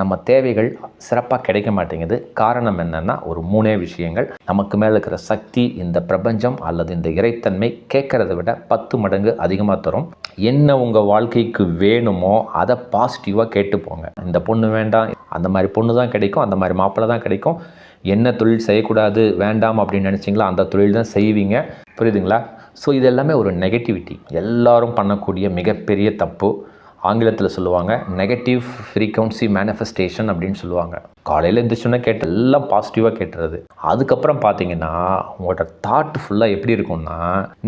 நம்ம தேவைகள் சிறப்பாக கிடைக்க மாட்டேங்குது. காரணம் என்னன்னா ஒரு மூணே விஷயங்கள். நமக்கு மேலே இருக்கிற சக்தி இந்த பிரபஞ்சம் அல்லது இந்த இறைத்தன்மை கேட்குறத விட பத்து மடங்கு அதிகமாக தரும். என்ன உங்கள் வாழ்க்கைக்கு வேணுமோ அதை பாசிட்டிவாக கேட்டு போங்க இந்த பொண்ணு வேண்டாம் அந்த மாதிரி பொண்ணு தான் கிடைக்கும் அந்த மாதிரி மாப்பிள்ளை தான் கிடைக்கும். என்ன தொழில் செய்யக்கூடாது வேண்டாம் அப்படின்னு நினச்சிங்களா அந்த தொழில் தான் செய்வீங்க. புரியுதுங்களா? ஸோ இது எல்லாமே ஒரு நெகட்டிவிட்டி எல்லாரும் பண்ணக்கூடிய மிகப்பெரிய தப்பு. ஆங்கிலத்தில் சொல்லுவாங்க நெகட்டிவ் ஃப்ரீக்வன்சி மேனிஃபெஸ்டேஷன் அப்படின்னு சொல்லுவாங்க. காலையில் எழுந்திரிச்சோன்னே கேட்டு எல்லாம் பாசிட்டிவாக கேட்டுறது. அதுக்கப்புறம் பார்த்தீங்கன்னா உங்களோட தாட் ஃபுல்லாக எப்படி இருக்கும்னா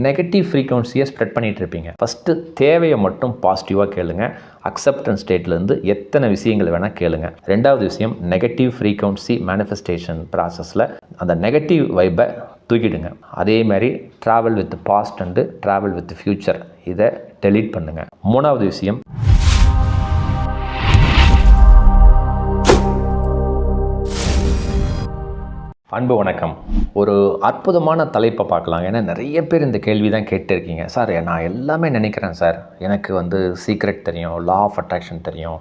நெகட்டிவ் ஃப்ரீக்வன்சியை ஸ்ப்ரெட் பண்ணிகிட்டு இருப்பீங்க. ஃபஸ்ட்டு தேவையை மட்டும் பாசிட்டிவாக கேளுங்க. அக்செப்டன்ஸ் ஸ்டேட்லேருந்து எத்தனை விஷயங்கள் வேணால் கேளுங்க. ரெண்டாவது விஷயம் நெகட்டிவ் ஃப்ரீக்வன்சி மேனிஃபெஸ்டேஷன் ப்ராசஸில் அந்த நெகட்டிவ் வைப்பை தூக்கிடுங்க. அதே மாதிரி travel with past and travel with future இதை டெலீட் பண்ணுங்கள் மூணாவது விஷயம் அன்பு வணக்கம். ஒரு அற்புதமான தலைப்பை பார்க்கலாம். ஏன்னா நிறைய பேர் இந்த கேள்வி தான் கேட்டிருக்கீங்க. சார் நான் எல்லாமே நினைக்கிறேன் சார். எனக்கு வந்து சீக்ரெட் தெரியும் லா ஆஃப் அட்ராக்ஷன் தெரியும்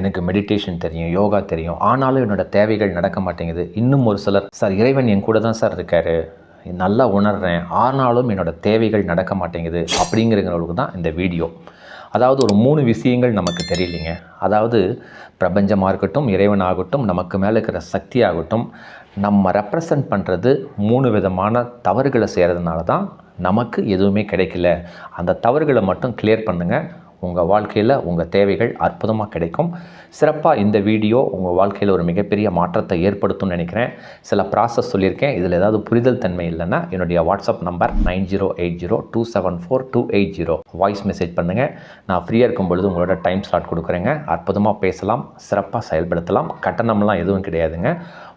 எனக்கு மெடிடேஷன் தெரியும் யோகா தெரியும். ஆனாலும் என்னோட தேவைகள் நடக்க மாட்டேங்குது. இன்னும் ஒரு சிலர் சார் இறைவன் என் கூட தான் சார் இருக்கார். நல்லா உணர்றேன். ஆனாலும் என்னோடய தேவைகள் நடக்க மாட்டேங்குது. அப்படிங்கிறவங்களுக்கு தான் இந்த வீடியோ. அதாவது ஒரு மூணு விஷயங்கள் நமக்கு தெரியலைங்க. அதாவது பிரபஞ்சமாக இருக்கட்டும் இறைவனாகட்டும் நமக்கு மேலே இருக்கிற சக்தி ஆகட்டும் நம்ம ரெப்ரசன்ட் பண்ணுறது மூணு விதமான தவறுகளை செய்கிறதுனால தான் நமக்கு எதுவுமே கிடைக்கல. அந்த தவறுகளை மட்டும் கிளியர் பண்ணுங்கள் உங்கள் வாழ்க்கையில் உங்கள் தேவைகள் அற்புதமாக கிடைக்கும். சிறப்பாக இந்த வீடியோ உங்கள் வாழ்க்கையில் ஒரு மிகப்பெரிய மாற்றத்தை ஏற்படுத்தும்னு நினைக்கிறேன். சில ப்ராசஸ் சொல்லியிருக்கேன். இதில் ஏதாவது புரிதல் தன்மை இல்லைன்னா என்னுடைய WhatsApp number nine zero eight zero two seven four two eight zero. Voice message பண்ணுங்கள் நான் ஃப்ரீயாக இருக்கும் பொழுது உங்களோட டைம் ஸ்லாட் கொடுக்குறேங்க. அற்புதமாக பேசலாம் சிறப்பாக செயல்படுத்தலாம். கட்டணம்லாம் எதுவும் கிடையாதுங்க.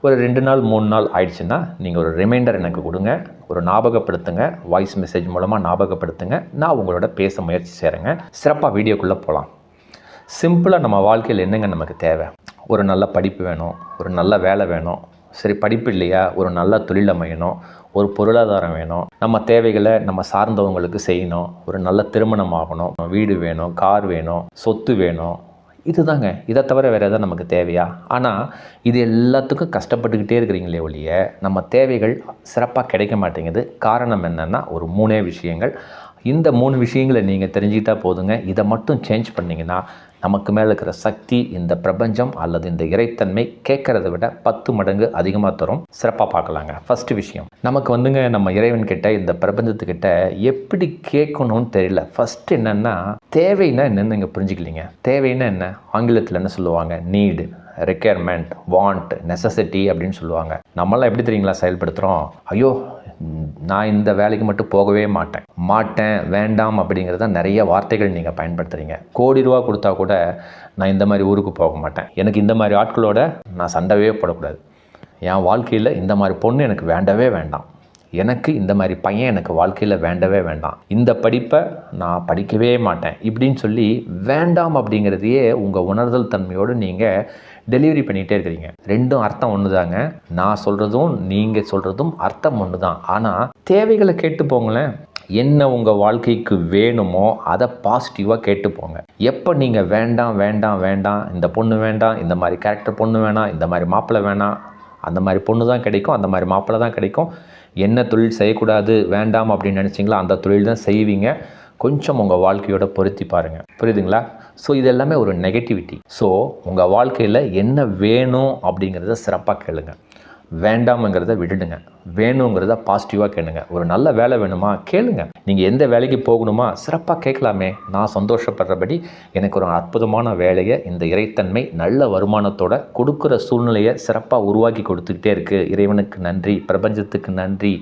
ஒரு ரெண்டு நாள் மூணு நாள் ஆயிடுச்சுன்னா நீங்கள் ஒரு ரிமைண்டர் எனக்கு கொடுங்க. ஒரு ஞாபகப்படுத்துங்க வாய்ஸ் மெசேஜ் மூலமாக ஞாபகப்படுத்துங்க. நான் உங்களோட பேச முயற்சி செய்கிறேங்க சிறப்பாக வீடியோக்குள்ளே போகலாம் சிம்பிளாக நம்ம வாழ்க்கையில் என்னங்க நமக்கு தேவை? ஒரு நல்ல படிப்பு வேணும் ஒரு நல்ல வேலை வேணும். சரி படிப்பு இல்லையா? ஒரு நல்ல தொழில் அமையணும் ஒரு பொருளாதாரம் வேணும். நம்ம தேவைகளை நம்ம சார்ந்தவங்களுக்கு செய்யணும். ஒரு நல்ல திருமணம் ஆகணும். வீடு வேணும் கார் வேணும் சொத்து வேணும். இதுதாங்க. இதை தவிர வேறு எதாவது நமக்கு தேவையா? ஆனால் இது எல்லாத்துக்கும் கஷ்டப்பட்டுக்கிட்டே இருக்கிறீங்களே ஒழிய நம்ம தேவைகள் சிறப்பாக கிடைக்க மாட்டேங்குது. காரணம் என்னென்னா ஒரு மூணே விஷயங்கள். இந்த மூணு விஷயங்களை நீங்கள் தெரிஞ்சுக்கிட்டால் போதுங்க. இதை மட்டும் சேஞ்ச் பண்ணிங்கன்னா நமக்கு மேலே இருக்கிற சக்தி இந்த பிரபஞ்சம் அல்லது இந்த இறைத்தன்மை கேட்கறத விட பத்து மடங்கு அதிகமாக தரும். சிறப்பாக பார்க்கலாங்க. ஃபஸ்ட்டு விஷயம். நமக்கு வந்துங்க நம்ம இறைவன் கிட்ட இந்த பிரபஞ்சத்துக்கிட்ட எப்படி கேட்கணும்னு தெரியல. ஃபஸ்ட் என்னென்னா தேவைன்னா என்னென்னு இங்கே புரிஞ்சுக்கலீங்க. தேவைன்னா என்ன? ஆங்கிலத்தில் என்ன சொல்லுவாங்க? நீடு ரெக்யர்மெண்ட் வாண்ட் நெசசிட்டி அப்படின்னு சொல்லுவாங்க. நம்மளாம் எப்படி தெரியுங்களா செயல்படுத்துகிறோம் ஐயோ நான் இந்த வேலைக்கு மட்டும் போகவே மாட்டேன். மாட்டேன் வேண்டாம் அப்படிங்கிறத நிறைய வார்த்தைகள் நீங்கள் பயன்படுத்துகிறீங்க கோடி ரூபா கொடுத்தா கூட நான் இந்த மாதிரி ஊருக்கு போக மாட்டேன். எனக்கு இந்த மாதிரி ஆட்களோட நான் சண்டவே போடக்கூடாது. என் வாழ்க்கையில் இந்த மாதிரி பொண்ணு எனக்கு வேண்டவே வேண்டாம். எனக்கு இந்த மாதிரி பையன் எனக்கு வாழ்க்கையில் வேண்டவே வேண்டாம். இந்த படிப்பை நான் படிக்கவே மாட்டேன். இப்படின்னு சொல்லி வேண்டாம் அப்படிங்கிறதையே உங்கள் உணர்தல் தன்மையோடு நீங்கள் டெலிவரி பண்ணிகிட்டே இருக்கிறீங்க. ரெண்டும் அர்த்தம் ஒன்று தாங்க நான் சொல்கிறதும் நீங்கள் சொல்கிறதும் அர்த்தம் ஒன்று தான் ஆனால் தேவைகளை கேட்டு போங்களேன். என்ன உங்கள் வாழ்க்கைக்கு வேணுமோ அதை பாசிட்டிவாக கேட்டுப்போங்க எப்போ நீங்கள் வேண்டாம் வேண்டாம் வேண்டாம் இந்த பொண்ணு வேண்டாம் இந்த மாதிரி கேரக்டர் பொண்ணு வேணாம் இந்த மாதிரி மாப்பிள்ளை வேணாம் அந்த மாதிரி பொண்ணு தான் கிடைக்கும் அந்த மாதிரி மாப்பிள்ளை தான் கிடைக்கும். என்ன தொழில் செய்யக்கூடாது வேண்டாம் அப்படின்னு நினச்சிங்களா அந்த தொழில் தான் செய்வீங்க. கொஞ்சம் உங்கள் வாழ்க்கையோட பொருத்தி பாருங்கள் புரியுதுங்களா? ஸோ இது எல்லாமே ஒரு நெகட்டிவிட்டி ஸோ உங்கள் வாழ்க்கையில் என்ன வேணும் அப்படிங்கிறத சிறப்பாக கேளுங்க. வேண்டாம்ங்கிறத விட்டுடுங்க வேணுங்கிறத பாசிட்டிவாக கேளுங்க. ஒரு நல்ல வேலை வேணுமா? கேளுங்க. நீங்கள் எந்த வேலைக்கு போகணுமா? சிறப்பாக கேட்கலாமே. நான் சந்தோஷப்படுறபடி எனக்கு ஒரு அற்புதமான வேலையை இந்த இறைத்தன்மை நல்ல வருமானத்தோட கொடுக்குற சூழ்நிலையை சிறப்பாக உருவாக்கி கொடுத்துக்கிட்டே இருக்குது இறைவனுக்கு நன்றி பிரபஞ்சத்துக்கு நன்றி.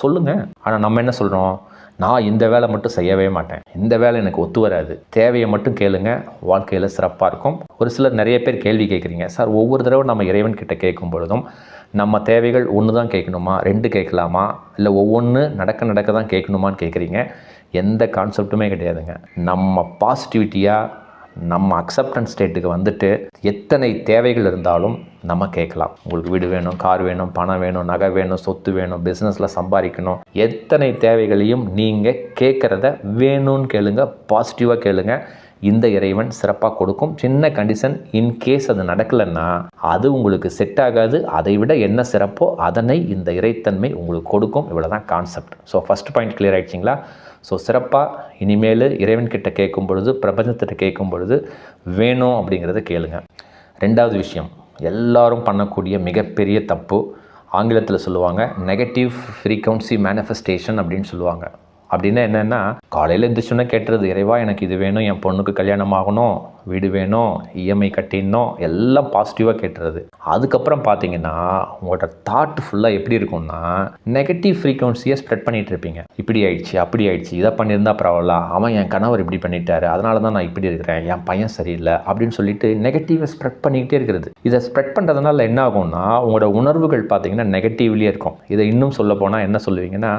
சொல்லுங்கள் ஆனால் நம்ம என்ன சொல்கிறோம் நான் இந்த வேலை மட்டும் செய்யவே மாட்டேன். இந்த வேலை எனக்கு ஒத்து வராது. தேவையை மட்டும் கேளுங்க. வாழ்க்கையில் சிறப்பாக இருக்கும். ஒரு சிலர் நிறைய பேர் கேள்வி கேட்குறீங்க. சார் ஒவ்வொரு தடவை நம்ம இறைவன் கிட்ட கேட்கும் பொழுதும் நம்ம தேவைகள் ஒன்று தான் கேட்கணுமா? ரெண்டு கேட்கலாமா? இல்லை ஒவ்வொன்று நடக்க நடக்க தான் கேட்கணுமான்னு கேட்குறீங்க? எந்த கான்செப்ட்டுமே கிடையாதுங்க. நம்ம பாசிட்டிவிட்டியாக நம்ம அக்செப்டன்ஸ் ஸ்டேட்டுக்கு வந்துட்டு எத்தனை தேவைகள் இருந்தாலும் நம்ம கேட்கலாம். உங்களுக்கு வீடு வேணும் கார் வேணும் பணம் வேணும் நகை வேணும் சொத்து வேணும் பிஸ்னஸில் சம்பாதிக்கணும். எத்தனை தேவைகளையும் நீங்கள் கேட்குறத வேணும்னு கேளுங்க பாசிட்டிவாக கேளுங்க. இந்த இறைவன் சிறப்பாக கொடுக்கும். சின்ன கண்டிஷன் இன்கேஸ் அது நடக்கலைன்னா அது உங்களுக்கு செட் ஆகாது. அதை விட என்ன சிறப்போ அதனை இந்த இறைத்தன்மை உங்களுக்கு கொடுக்கும். இவ்வளோ தான் concept so first point clear ஆகிடுச்சிங்களா so சிறப்பாக இனிமேல் இறைவன்கிட்ட கேட்கும் பொழுது பிரபஞ்சத்திட்ட கேட்கும் பொழுது வேணும் அப்படிங்கிறத கேளுங்க. ரெண்டாவது விஷயம் எல்லாரும் பண்ணக்கூடிய மிகப்பெரிய தப்பு ஆங்கிலத்தில் சொல்லுவாங்க நெகட்டிவ் ஃப்ரீக்வன்சி மேனிஃபெஸ்டேஷன் அப்படின்னு சொல்லுவாங்க. அப்படின்னா என்னென்னா காலையில் எழுந்திரிச்சோன்னே கேட்டுறது இறைவா எனக்கு இது வேணும் என் பொண்ணுக்கு கல்யாணம் ஆகணும் வீடு வேணும் இஎம்ஐ கட்டிடணும் எல்லாம் பாசிட்டிவாக கேட்டுறது. அதுக்கப்புறம் பார்த்தீங்கன்னா உங்களோட தாட் ஃபுல்லாக எப்படி இருக்கும்னா நெகட்டிவ் ஃப்ரீக்வன்சியை ஸ்ப்ரெட் பண்ணிகிட்டு இருப்பீங்க. இப்படி ஆயிடுச்சு அப்படி ஆயிடுச்சு இதை பண்ணியிருந்தா பரவாயில்ல அவன் என் கணவர் இப்படி பண்ணிட்டாரு அதனால தான் நான் இப்படி இருக்கிறேன் என் பையன் சரியில்லை அப்படின்னு சொல்லிட்டு நெகட்டிவை ஸ்ப்ரெட் பண்ணிக்கிட்டே இருக்கிறது. இதை ஸ்ப்ரெட் பண்ணுறதுனால என்ன ஆகும்னா உங்களோட உணர்வுகள் பார்த்தீங்கன்னா நெகட்டிவ்லேயே இருக்கும். இதை இன்னும் சொல்ல போனால் என்ன சொல்லுவீங்கன்னா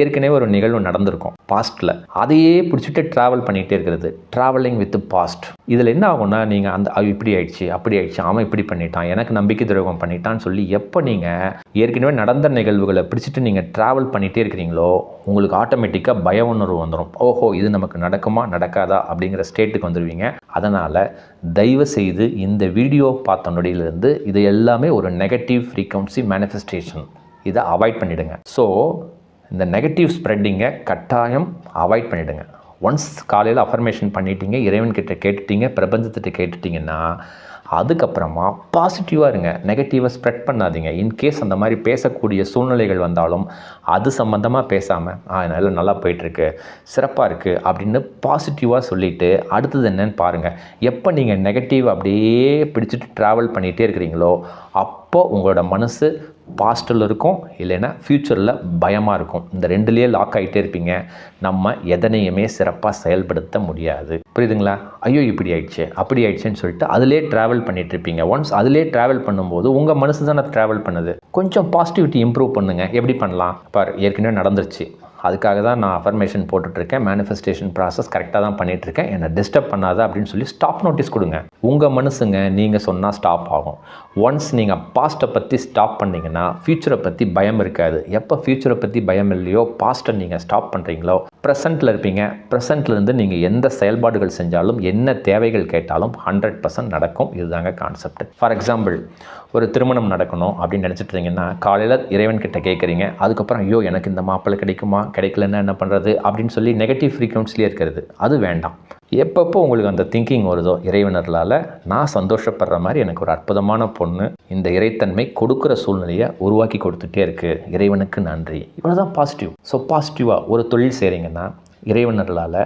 ஏற்கனவே ஒரு நிகழ்வு நடந்திருக்கும் பாஸ்ட்டில் அதையே பிடிச்சிட்டு ட்ராவல் பண்ணிகிட்டே இருக்கிறது. ட்ராவலிங் வித் பாஸ்ட் இதில் என்ன ஆகும்னா நீங்கள் அந்த இப்படி ஆயிடுச்சு அப்படி ஆயிடுச்சு அவன் இப்படி பண்ணிட்டான் எனக்கு நம்பிக்கை துரோகம் பண்ணிட்டான்னு சொல்லி எப்போ நீங்கள் ஏற்கனவே நடந்த நிகழ்வுகளை பிடிச்சிட்டு நீங்கள் ட்ராவல் பண்ணிகிட்டே இருக்கிறீங்களோ உங்களுக்கு ஆட்டோமேட்டிக்காக பய உணர்வு வந்துடும் ஓஹோ இது நமக்கு நடக்குமா நடக்காதா அப்படிங்கிற ஸ்டேட்டுக்கு வந்துடுவீங்க அதனால் தயவு செய்து இந்த வீடியோ பார்த்த நொடியிலிருந்து இது எல்லாமே ஒரு நெகட்டிவ் ஃப்ரீக்வன்சி மேனிஃபெஸ்டேஷன் இதை அவாய்ட் பண்ணிவிடுங்க ஸோ இந்த நெகட்டிவ் ஸ்ப்ரெட்டிங்கை கட்டாயம் அவாய்ட் பண்ணிவிடுங்க ஒன்ஸ் காலையில் அஃபர்மேஷன் பண்ணிட்டீங்க இறைவன்கிட்ட கேட்டுட்டீங்க பிரபஞ்சத்திட்ட கேட்டுட்டிங்கன்னா அதுக்கப்புறமா பாசிட்டிவாக இருங்க. நெகட்டிவை ஸ்ப்ரெட் பண்ணாதீங்க. இன்கேஸ் அந்த மாதிரி பேசக்கூடிய சூழ்நிலைகள் வந்தாலும் அது சம்மந்தமாக பேசாமல் ஆ நல்லா நல்லா போயிட்டுருக்கு சிறப்பாக இருக்குது அப்படின்னு பாசிட்டிவாக சொல்லிவிட்டு அடுத்தது என்னன்னு பாருங்கள் எப்போ நீங்கள் நெகட்டிவ் அப்படியே பிடிச்சிட்டு ட்ராவல் பண்ணிகிட்டே இருக்கிறீங்களோ அப்போது உங்களோட மனசு பாஸ்டில் இருக்கும் இல்லைன்னா ஃப்யூச்சரில் பயமாக இருக்கும். இந்த ரெண்டுலேயே லாக் ஆகிட்டே இருப்பீங்க. நம்ம எதனையுமே சிறப்பாக செயல்படுத்த முடியாது. புரியுதுங்களா? ஐயோ இப்படி ஆயிடுச்சு அப்படி ஆயிடுச்சுன்னு சொல்லிட்டு அதிலே ட்ராவல் பண்ணிட்டு இருப்பீங்க. ஒன்ஸ் அதிலே ட்ராவல் பண்ணும்போது உங்கள் மனசு தானே ட்ராவல் பண்ணுது. கொஞ்சம் பாசிட்டிவிட்டி இம்ப்ரூவ் பண்ணுங்கள் எப்படி பண்ணலாம்? பார் ஏற்கனவே நடந்துருச்சு. அதுக்காக தான் நான் அஃபர்மேஷன் போட்டுட்ருக்கேன். மேனிஃபெஸ்டேஷன் ப்ராசஸ் கரெக்டாக தான் பண்ணிகிட்ருக்கேன் என்னை டிஸ்டர்ப் பண்ணாத அப்படின்னு சொல்லி ஸ்டாப் நோட்டீஸ் கொடுங்க. உங்கள் மனசுங்க நீங்கள் சொன்னால் ஸ்டாப் ஆகும். ஒன்ஸ் நீங்கள் பாஸ்ட்டை பற்றி ஸ்டாப் பண்ணிங்கன்னா ஃப்யூச்சரை பற்றி பயம் இருக்காது. எப்போ ஃப்யூச்சரை பற்றி பயம் இல்லையோ பாஸ்ட்டை நீங்கள் ஸ்டாப் பண்ணுறீங்களோ ப்ரெசண்ட்டில் இருப்பீங்க. ப்ரெசண்ட்லேருந்து நீங்கள் எந்த செயல்பாடுகள் செஞ்சாலும் என்ன தேவைகள் கேட்டாலும் ஹண்ட்ரட் பர்சன்ட் நடக்கும். இதுதாங்க கான்செப்ட் ஃபார் எக்ஸாம்பிள் ஒரு திருமணம் நடக்கணும் அப்படின்னு நினச்சிட்டு இருந்தீங்கன்னா காலையில் இறைவன் கிட்ட கேட்குறீங்க அதுக்கப்புறம் ஐயோ எனக்கு இந்த மாப்பிள்ளை கிடைக்குமா? கிடைக்கலன்னா என்ன பண்ணுறது அப்படின்னு சொல்லி நெகட்டிவ் ஃப்ரீக்வன்சிலே இருக்கிறது. அது வேண்டாம். எப்பப்போ உங்களுக்கு அந்த திங்கிங் வருதோ இறைவனர்களால் நான் சந்தோஷப்படுற மாதிரி எனக்கு ஒரு அற்புதமான பொண்ணு இந்த இறைத்தன்மை கொடுக்குற சூழ்நிலையை உருவாக்கி கொடுத்துட்டே இருக்குது இறைவனுக்கு நன்றி. இவ்வளோ தான் பாசிட்டிவ் ஸோ பாசிட்டிவாக ஒரு தொழில் செய்கிறீங்கன்னா இறைவனர்களால்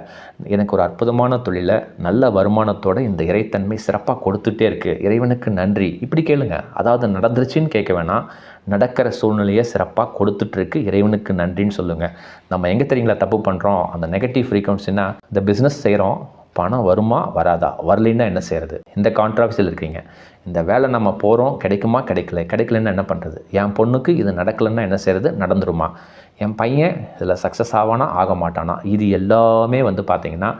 எனக்கு ஒரு அற்புதமான தொழிலை நல்ல வருமானத்தோட இந்த இறைத்தன்மை சிறப்பாக கொடுத்துட்டே இருக்குது இறைவனுக்கு நன்றி. இப்படி கேளுங்க. அதாவது நடந்துருச்சுன்னு கேட்க வேணாம். நடக்கிற சூழ்நிலையை சிறப்பாக கொடுத்துட்ருக்கு. இறைவனுக்கு நன்றின்னு சொல்லுங்கள் நம்ம எங்கே தெரியுங்களா தப்பு பண்ணுறோம் அந்த நெகட்டிவ் ஃப்ரீக்வன்சினா இந்த பிஸ்னஸ் செய்கிறோம் பணம் வருமா? வராதா? வரலைன்னா என்ன செய்கிறது இந்த கான்ட்ராக்ட்ஸில் இருக்கீங்க. இந்த வேலை நம்ம போகிறோம் கிடைக்குமா? கிடைக்கல. கிடைக்கலன்னா என்ன பண்ணுறது என் பொண்ணுக்கு இது நடக்கலைன்னா என்ன செய்கிறது நடந்துருமா? என் பையன் இதில் சக்ஸஸ் ஆவானா? ஆக மாட்டானா? இது எல்லாமே வந்து பார்த்திங்கன்னா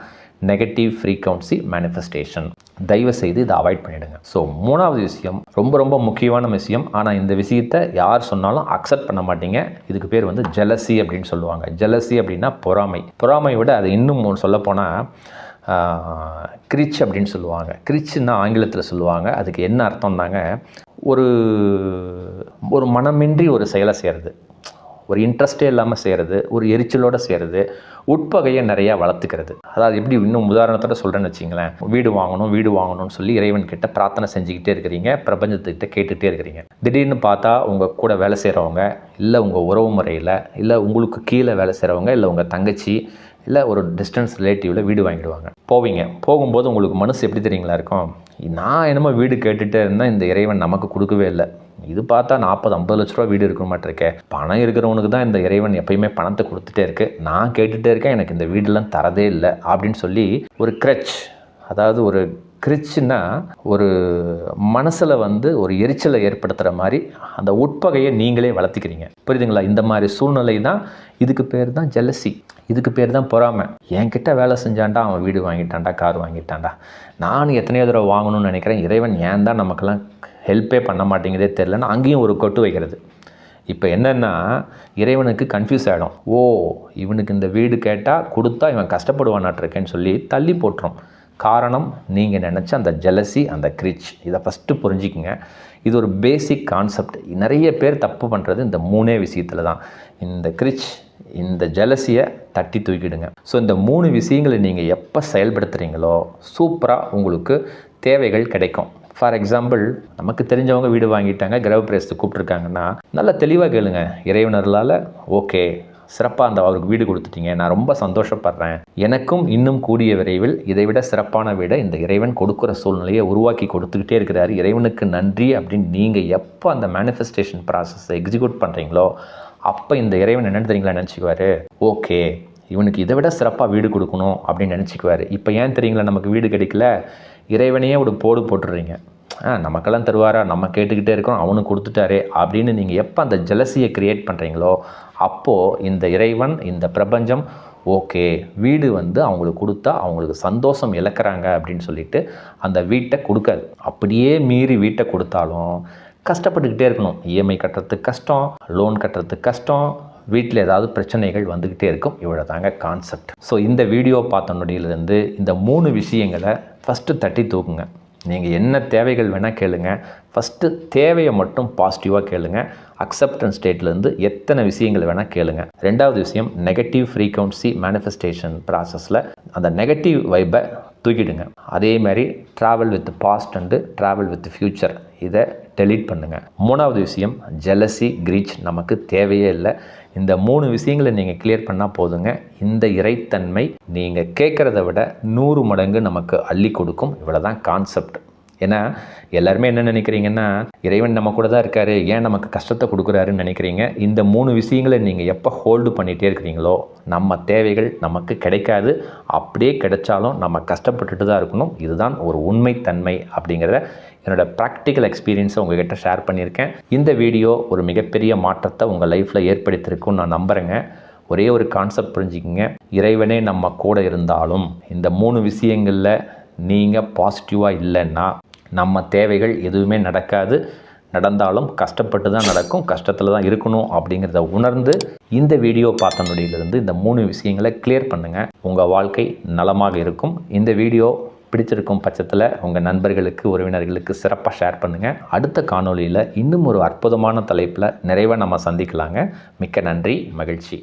நெகட்டிவ் ஃப்ரீக்வன்சி மேனிஃபெஸ்டேஷன் தயவு செய்து இதை அவாய்ட் பண்ணிவிடுங்க ஸோ மூணாவது விஷயம் ரொம்ப ரொம்ப முக்கியமான விஷயம். ஆனால் இந்த விஷயத்தை யார் சொன்னாலும் அக்செப்ட் பண்ண மாட்டீங்க. இதுக்கு பேர் வந்து ஜெலசி அப்படின்னு சொல்லுவாங்க. ஜெலசி அப்படின்னா பொறாமை. பொறாமை விட அது இன்னும் சொல்லப்போனால் கிரிச் அப்படின்னு சொல்லுவாங்க. கிரிச்சுன்னா ஆங்கிலத்தில் சொல்லுவாங்க. அதுக்கு என்ன அர்த்தம்னாங்க? ஒரு ஒரு மனமின்றி ஒரு செயலை செய்கிறது ஒரு இன்ட்ரெஸ்டே இல்லாமல் செய்கிறது ஒரு எரிச்சலோடு செய்கிறது உட்பகையை நிறையா வளர்த்துக்கிறது. அதாவது எப்படி இன்னும் உதாரணத்தோட சொல்கிறேன்னு வச்சிங்களேன். வீடு வாங்கணும் வீடு வாங்கணும்னு சொல்லி இறைவன் கிட்ட பிரார்த்தனை செஞ்சுக்கிட்டே இருக்கிறீங்க பிரபஞ்சத்துக்கிட்ட கேட்டுகிட்டே இருக்கிறீங்க. திடீர்னு பார்த்தா உங்கள் கூட வேலை செய்கிறவங்க இல்லை உங்கள் உறவு முறையில் இல்லை உங்களுக்கு கீழே வேலை செய்கிறவங்க இல்லை உங்கள் தங்கச்சி இல்லை ஒரு டிஸ்டன்ஸ் ரிலேட்டிவில் வீடு வாங்கிடுவாங்க. போவீங்க. போகும்போது உங்களுக்கு மனசு எப்படி தெரியுங்களா இருக்கும்? நான் என்னமோ வீடு கேட்டுகிட்டே இருந்தால் இந்த இறைவன் நமக்கு கொடுக்கவே இல்லை. இது பார்த்தா நாற்பது ஐம்பது லட்ச ரூபா வீடு இருக்க மாட்டிருக்கே பணம் இருக்கிறவனுக்கு தான் இந்த இறைவன் எப்பயுமே பணத்தை கொடுத்துட்டே இருக்கு. நான் கேட்டுகிட்டே இருக்கேன் எனக்கு இந்த வீடெல்லாம் தரதே இல்லை அப்படின்னு சொல்லி ஒரு கிரச் அதாவது ஒரு கிரிச்சுன்னா ஒரு மனசில் வந்து ஒரு எரிச்சலை ஏற்படுத்துகிற மாதிரி அந்த உட்பகையை நீங்களே வளர்த்திக்கிறீங்க. புரியுதுங்களா? இந்த மாதிரி சூழ்நிலை தான் இதுக்கு பேர் தான் ஜெலசி இதுக்கு பேர் தான் பொறாமை. என்கிட்ட வேலை செஞ்சான்டா அவன் வீடு வாங்கிட்டான்டா கார் வாங்கிட்டான்டா. நானும் எத்தனையோ தடவை வாங்கணும்னு நினைக்கிறேன். இறைவன் ஏன் தான் நமக்கெல்லாம் ஹெல்ப்பே பண்ண மாட்டேங்கிறதே தெரிலன்னு அங்கேயும் ஒரு கொட்டு வைக்கிறது. இப்போ என்னென்னா இறைவனுக்கு கன்ஃபியூஸ் ஆகிடும் ஓ இவனுக்கு இந்த வீடு கேட்டால் கொடுத்தா இவன் கஷ்டப்படுவானாட்டிருக்கேன்னு சொல்லி தள்ளி போட்டுரும். காரணம் நீங்கள் நினச்ச அந்த ஜெலசி அந்த கிரிச் இதை ஃபஸ்ட்டு புரிஞ்சிக்கங்க. இது ஒரு பேசிக் கான்செப்ட் நிறைய பேர் தப்பு பண்ணுறது இந்த மூணே விஷயத்தில் தான். இந்த கிரிச் இந்த ஜெலசியை தட்டி தூக்கிடுங்க. ஸோ இந்த மூணு விஷயங்களை நீங்கள் எப்போ செயல்படுத்துகிறீங்களோ சூப்பராக உங்களுக்கு தேவைகள் கிடைக்கும். ஃபார் எக்ஸாம்பிள் நமக்கு தெரிஞ்சவங்க வீடு வாங்கிட்டாங்க கிரக கூப்பிட்ருக்காங்கன்னா நல்லா தெளிவாக கேளுங்க. இறைவனர்களால் ஓகே சிறப்பாக அந்த அவருக்கு வீடு கொடுத்துட்டீங்க. நான் ரொம்ப சந்தோஷப்படுறேன். எனக்கும் இன்னும் கூடிய விரைவில் இதை விட சிறப்பான வீடை இந்த இறைவன் கொடுக்குற சூழ்நிலையை உருவாக்கி கொடுத்துக்கிட்டே இருக்கிறார். இறைவனுக்கு நன்றி அப்படின்னு நீங்கள் எப்போ அந்த மேனிஃபெஸ்டேஷன் ப்ராசஸை எக்ஸிக்யூட் பண்ணுறீங்களோ அப்போ இந்த இறைவன் என்னென்னு தெரியுங்களா நினச்சிக்குவார்? ஓகே இவனுக்கு இதை விட சிறப்பாக வீடு கொடுக்கணும் அப்படின்னு நினச்சிக்குவார். இப்போ ஏன் தெரியுங்களா நமக்கு வீடு கிடைக்கல? இறைவனையே ஒரு போடு போட்டுடுறீங்க. நமக்கெல்லாம் தருவாரா? நம்ம கேட்டுக்கிட்டே இருக்கோம் அவனுக்கு கொடுத்துட்டாரே அப்படின்னு நீங்கள் எப்போ அந்த ஜலசியை க்ரியேட் பண்ணுறீங்களோ அப்போது இந்த இறைவன் இந்த பிரபஞ்சம் ஓகே வீடு வந்து அவங்களுக்கு கொடுத்தா அவங்களுக்கு சந்தோஷம் இழக்கிறாங்க அப்படின்னு சொல்லிட்டு அந்த வீட்டை கொடுக்காது. அப்படியே மீறி வீட்டை கொடுத்தாலும் கஷ்டப்பட்டுக்கிட்டே இருக்கணும். இஎம்ஐ கட்டுறதுக்கு கஷ்டம் லோன் கட்டுறதுக்கு கஷ்டம் வீட்டில் ஏதாவது பிரச்சனைகள் வந்துக்கிட்டே இருக்கும். இவ்வளோ தாங்க கான்செப்ட் ஸோ இந்த வீடியோ பார்த்த இந்த மூணு விஷயங்களை ஃபஸ்ட்டு தட்டி தூக்குங்க. நீங்கள் என்ன தேவைகள் வேணால் கேளுங்க. ஃபஸ்ட்டு தேவையை மட்டும் பாசிட்டிவாக கேளுங்க. அக்செப்டன்ஸ் ஸ்டேட்லேருந்து எத்தனை விஷயங்கள் வேணால் கேளுங்க. ரெண்டாவது விஷயம் நெகட்டிவ் ஃப்ரீக்வன்சி மேனிஃபெஸ்டேஷன் ப்ராசஸில் அந்த நெகட்டிவ் வைப்பை தூக்கிடுங்க. அதே மாதிரி travel with past and travel with future இதை டெலீட் பண்ணுங்கள் மூணாவது விஷயம் ஜெலசி கிரீச் நமக்கு தேவையே இல்லை. இந்த மூணு விஷயங்களை நீங்கள் கிளியர் பண்ணால் போதுங்க. இந்த இறைத்தன்மை நீங்கள் கேட்குறத விட நூறு மடங்கு நமக்கு அள்ளி கொடுக்கும். இவ்வளோ தான் கான்செப்ட் ஏன்னா எல்லாருமே என்ன நினைக்கிறீங்கன்னா இறைவன் நம்ம கூட தான் இருக்காரு. ஏன் நமக்கு கஷ்டத்தை கொடுக்குறாருன்னு நினைக்கிறீங்க? இந்த மூணு விஷயங்களை நீங்கள் எப்போ ஹோல்டு பண்ணிகிட்டே இருக்கிறீங்களோ நம்ம தேவைகள் நமக்கு கிடைக்காது. அப்படியே கிடைச்சாலும் நம்ம கஷ்டப்பட்டுட்டு தான் இருக்கணும். இதுதான் ஒரு உண்மைத்தன்மை அப்படிங்கிறத என்னோடய ப்ராக்டிக்கல் எக்ஸ்பீரியன்ஸை உங்ககிட்ட ஷேர் பண்ணியிருக்கேன். இந்த வீடியோ ஒரு மிகப்பெரிய மாற்றத்தை உங்கள் லைஃப்பில் ஏற்படுத்தியிருக்குன்னு நான் நம்புகிறேங்க ஒரே ஒரு கான்செப்ட் புரிஞ்சுக்கிங்க. இறைவனே நம்ம கூட இருந்தாலும் இந்த மூணு விஷயங்களில் நீங்கள் பாசிட்டிவாக இல்லைன்னா நம்ம தேவைகள் எதுவுமே நடக்காது. நடந்தாலும் கஷ்டப்பட்டு தான் நடக்கும் கஷ்டத்தில் தான் இருக்கணும் அப்படிங்கிறத உணர்ந்து இந்த வீடியோ பார்த்த நொடியிலிருந்து இந்த மூணு விஷயங்களை கிளியர் பண்ணுங்கள் உங்கள் வாழ்க்கை நலமாக இருக்கும். இந்த வீடியோ பிடிச்சிருக்கும் பட்சத்தில் உங்கள் நண்பர்களுக்கு உறவினர்களுக்கு சிறப்பாக ஷேர் பண்ணுங்கள் அடுத்த காணொளியில் இன்னும் ஒரு அற்புதமான தலைப்பில் நிறைவாக நம்ம சந்திக்கலாங்க. மிக்க நன்றி மகிழ்ச்சி.